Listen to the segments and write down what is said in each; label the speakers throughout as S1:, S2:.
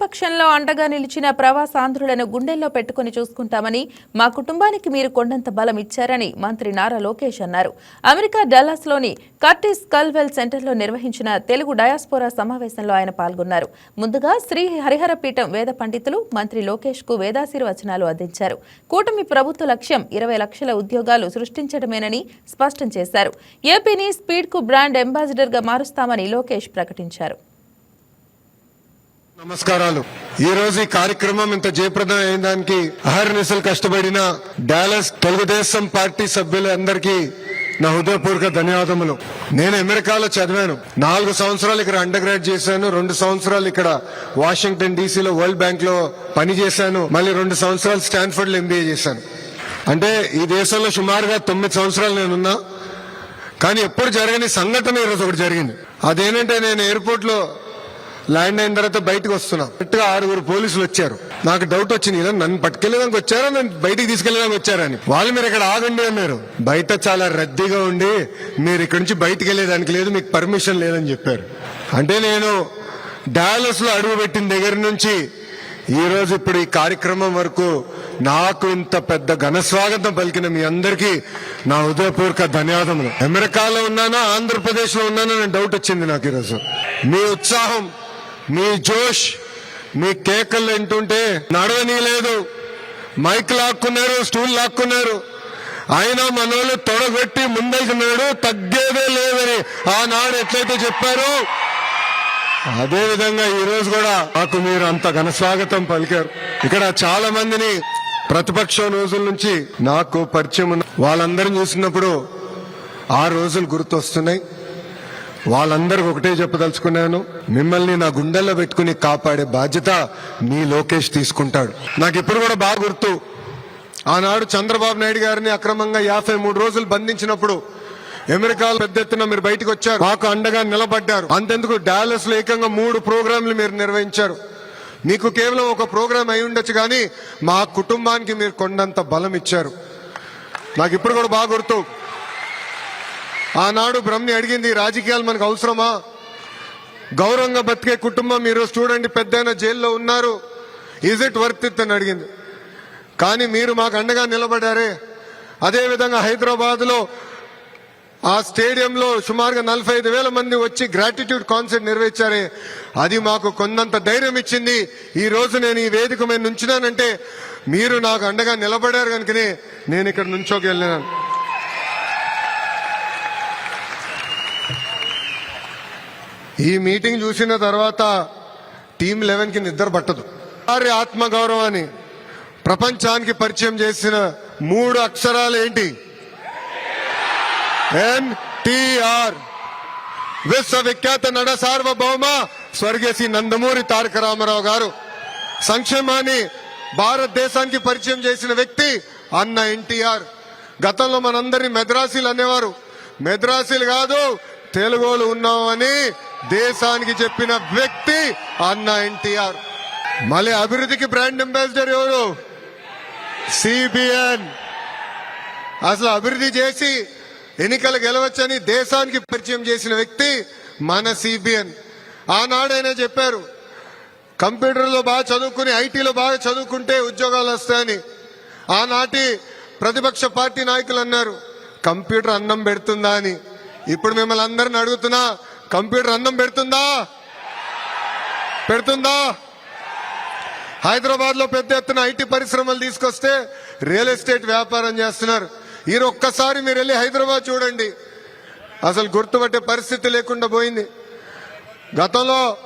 S1: ప్రతిపక్షంలో అండగా నిలిచిన ప్రవాసాంధ్రులను గుండెల్లో పెట్టుకుని చూసుకుంటామని మా కుటుంబానికి మీరు కొండంత బలం ఇచ్చారని మంత్రి నారా లోకేష్ అన్నారు. అమెరికా డల్లాస్లోని కర్టిస్ కల్వెల్ సెంటర్లో నిర్వహించిన తెలుగు డయాస్పోరా సమావేశంలో ఆయన పాల్గొన్నారు. ముందుగా శ్రీ హరిహరపీఠం వేద పండితులు మంత్రి లోకేష్కు వేదాశీర్వచనాలు అందించారు. కూటమి ప్రభుత్వ లక్ష్యం ఇరవై లక్షల ఉద్యోగాలు సృష్టించడమేనని స్పష్టం చేశారు. ఏపీని స్పీడ్కు బ్రాండ్ అంబాసిడర్గా మారుస్తామని లోకేష్ ప్రకటించారు.
S2: నమస్కారాలు. ఈ రోజు ఈ కార్యక్రమం ఇంత జయప్రదం అయిన దానికి అహర్నిశలు కష్టపడిన డాలస్ తెలుగుదేశం పార్టీ సభ్యులందరికీ నా హృదయపూర్వక ధన్యవాదములు. నేను అమెరికాలో చదివాను. నాలుగు సంవత్సరాలు ఇక్కడ అండర్ గ్రాడ్ చేశాను. రెండు సంవత్సరాలు ఇక్కడ వాషింగ్టన్ డీసీలో వరల్డ్ బ్యాంక్లో పని చేశాను. మళ్ళీ రెండు సంవత్సరాలు స్టాన్ఫర్డ్లో ఎంబీఏ చేశాను. అంటే ఈ దేశంలో సుమారుగా తొమ్మిది సంవత్సరాలు నేనున్నా. కానీ ఎప్పుడు జరగని సంఘటన ఈరోజు ఒకటి జరిగింది. అదేంటంటే నేను ఎయిర్పోర్ట్లో ల్యాండ్ అయిన తర్వాత బయటకు వస్తున్నా. కరెక్ట్గా ఆరుగురు పోలీసులు వచ్చారు. నాకు డౌట్ వచ్చింది. ఇలా నన్ను పట్టుకెళ్ళడానికి వచ్చారా? నన్ను బయటికి తీసుకెళ్ళడానికి వచ్చారని వాళ్ళు మీరు ఇక్కడ ఆగండి అన్నారు. బయట చాలా రద్దీగా ఉండి మీరు ఇక్కడ నుంచి బయటికి వెళ్ళేదానికి లేదు మీకు పర్మిషన్ లేదని చెప్పారు. అంటే నేను డయాలస్లో అడుగు పెట్టిన దగ్గర నుంచి ఈ రోజు ఇప్పుడు ఈ కార్యక్రమం వరకు నాకు ఇంత పెద్ద ఘన స్వాగతం పలికిన మీ అందరికీ నా హృదయపూర్వక ధన్యవాదములు. అమెరికాలో ఉన్నానా? ఆంధ్రప్రదేశ్లో ఉన్నానా? అని డౌట్ వచ్చింది నాకు ఈరోజు. మీ ఉత్సాహం మీ జోష్ మీ కేకలు వింటుంటే నడవని లేదు మైక్ లాక్కున్నారు స్టూల్ లాక్కున్నారు. ఆయన మనోళ్ళు తొడగొట్టి ముందెళ్తున్నాడు తగ్గేదే లేదని ఆనాడు ఎట్లయితే చెప్పారు అదే విధంగా ఈ రోజు కూడా నాకు మీరు అంత ఘన స్వాగతం పలికారు. ఇక్కడ చాలా మందిని ప్రతిపక్ష రోజుల నుంచి నాకు పరిచయం ఉన్న వాళ్ళందరిని చూసినప్పుడు ఆ రోజులు గుర్తొస్తున్నాయి. వాళ్ళందరికి ఒకటే చెప్పదలుచుకున్నాను. మిమ్మల్ని నా గుండెల్లో పెట్టుకుని కాపాడే బాధ్యత మీ లోకేష్ తీసుకుంటాడు. నాకు ఇప్పుడు కూడా బాగా గుర్తు. ఆనాడు చంద్రబాబు నాయుడు గారిని అక్రమంగా యాభై మూడు రోజులు బంధించినప్పుడు అమెరికాలో పెద్ద ఎత్తున మీరు బయటకు వచ్చారు. మాకు అండగా నిలబడ్డారు. అంతెందుకు? డాలస్లో ఏకంగా మూడు ప్రోగ్రాంలు మీరు నిర్వహించారు. మీకు కేవలం ఒక ప్రోగ్రాం అయి ఉండొచ్చు కానీ మా కుటుంబానికి మీరు కొండంత బలం ఇచ్చారు. నాకు ఇప్పుడు కూడా బాగా గుర్తు. ఆనాడు బ్రహ్మని అడిగింది రాజకీయాలు మనకు అవసరమా? గౌరవంగా బతికే కుటుంబం ఈరోజు చూడండి పెద్ద జైల్లో ఉన్నారు. ఈజ్ ఇట్ వర్త్ ఇట్ అని అడిగింది. కానీ మీరు మాకు అండగా నిలబడారే. అదేవిధంగా హైదరాబాద్లో ఆ స్టేడియంలో సుమారుగా నలభై ఐదు వేల మంది వచ్చి గ్రాటిట్యూడ్ కాన్సర్ట్ నిర్వహించారే. అది మాకు కొందంత ధైర్యం ఇచ్చింది. ఈ రోజు నేను ఈ వేదిక మీద నుంచినానంటే మీరు నాకు అండగా నిలబడారు కనుకనే నేను ఇక్కడ నుంచోకి ఈ మీటింగ్ చూసిన తర్వాత టీం లెవెన్కి నిద్ర పట్టదు. వారి ఆత్మగౌరవాన్ని ప్రపంచానికి పరిచయం చేసిన మూడు అక్షరాలు ఏంటి? ఎన్టీఆర్ విశ్వవిఖ్యాత నడ సార్వభౌమ స్వర్గీయ నందమూరి తారక రామారావు గారు. సంక్షేమాన్ని భారతదేశానికి పరిచయం చేసిన వ్యక్తి అన్న ఎన్టీఆర్ గతంలో మనందరినీ మెద్రాసీలు అనేవారు. మెద్రాసీలు కాదు తెలుగులు ఉన్నామని దేశానికి చెప్పిన వ్యక్తి అన్న ఎన్టీఆర్. మళ్ళీ అభివృద్ధికి బ్రాండ్ అంబాసిడర్ ఎవరు? సిబిఎన్. అసలు అభివృద్ధి చేసి ఎన్నికలు గెలవచ్చని దేశానికి పరిచయం చేసిన వ్యక్తి మన సిబిఎన్. ఆనాడైనా చెప్పారు కంప్యూటర్లో బాగా చదువుకుని ఐటీలో బాగా చదువుకుంటే ఉద్యోగాలు వస్తాయని. ఆనాటి ప్రతిపక్ష పార్టీ నాయకులు అన్నారు కంప్యూటర్ అన్నం పెడుతుందా అని. ఇప్పుడు మిమ్మల్ని అందరిని అడుగుతున్నా కంప్యూటర్ అన్నం పెడుతుందా? పెడుతుందా? హైదరాబాద్లో పెద్ద ఎత్తున ఐటీ పరిశ్రమలు తీసుకొస్తే రియల్ ఎస్టేట్ వ్యాపారం చేస్తున్నారు. ఈ ఒక్కసారి మీరు వెళ్ళి హైదరాబాద్ చూడండి. అసలు గుర్తుపట్టే పరిస్థితి లేకుండా పోయింది. గతంలో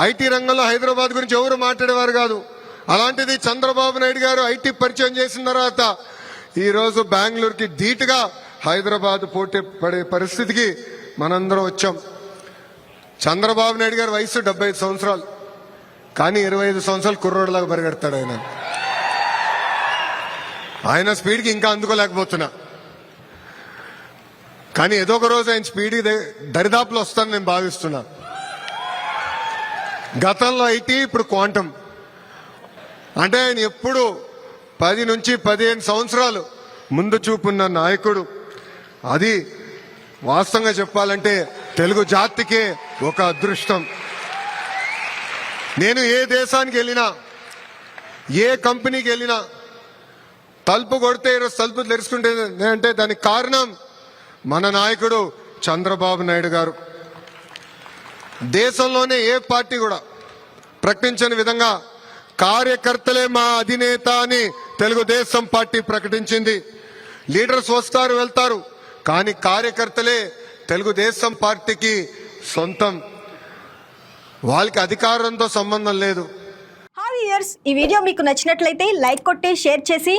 S2: ఐటీ రంగంలో హైదరాబాద్ గురించి ఎవరు మాట్లాడేవారు కాదు. అలాంటిది చంద్రబాబు నాయుడు గారు ఐటీ పరిచయం చేసిన తర్వాత ఈరోజు బెంగళూరుకి ధీటుగా హైదరాబాద్ పోటీ పడే పరిస్థితికి మనందరం వచ్చాం. చంద్రబాబు నాయుడు గారి వయసు డెబ్బై ఐదు సంవత్సరాలు. కానీ ఇరవై ఐదు సంవత్సరాలు కుర్రోడ్లాగా పరిగెడతాడు ఆయన. ఆయన స్పీడ్కి ఇంకా అందుకోలేకపోతున్నా. కానీ ఏదో ఒక రోజు ఆయన స్పీడ్ దరిదాపులు వస్తాను నేను భావిస్తున్నా. గతంలో ఐటీ ఇప్పుడు క్వాంటమ్ అంటే ఆయన ఎప్పుడు పది నుంచి పదిహేను సంవత్సరాలు ముందు చూపున్న నాయకుడు. అది వాస్తవంగా చెప్పాలంటే తెలుగు జాతికే ఒక అదృష్టం. నేను ఏ దేశానికి వెళ్ళినా ఏ కంపెనీకి వెళ్ళినా తలుపు కొడితే ఈరోజు తలుపు తెరుచుకుంటే అంటే దానికి కారణం మన నాయకుడు చంద్రబాబు నాయుడు గారు. దేశంలోనే ఏ పార్టీ కూడా ప్రకటించని విధంగా కార్యకర్తలే మా అధినేత అని తెలుగుదేశం పార్టీ ప్రకటించింది. లీడర్స్ వస్తారు వెళ్తారు కానీ కార్యకర్తలే తెలుగుదేశం పార్టీకి సొంతం. వాళ్ళకి అధికారంతో సంబంధం లేదు.
S3: హాయ్ ఇయర్స్ ఈ వీడియో మీకు నచ్చినట్లయితే లైక్ కొట్టి షేర్ చేసి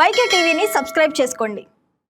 S3: వైకే టీవీని సబ్స్క్రైబ్ చేసుకోండి.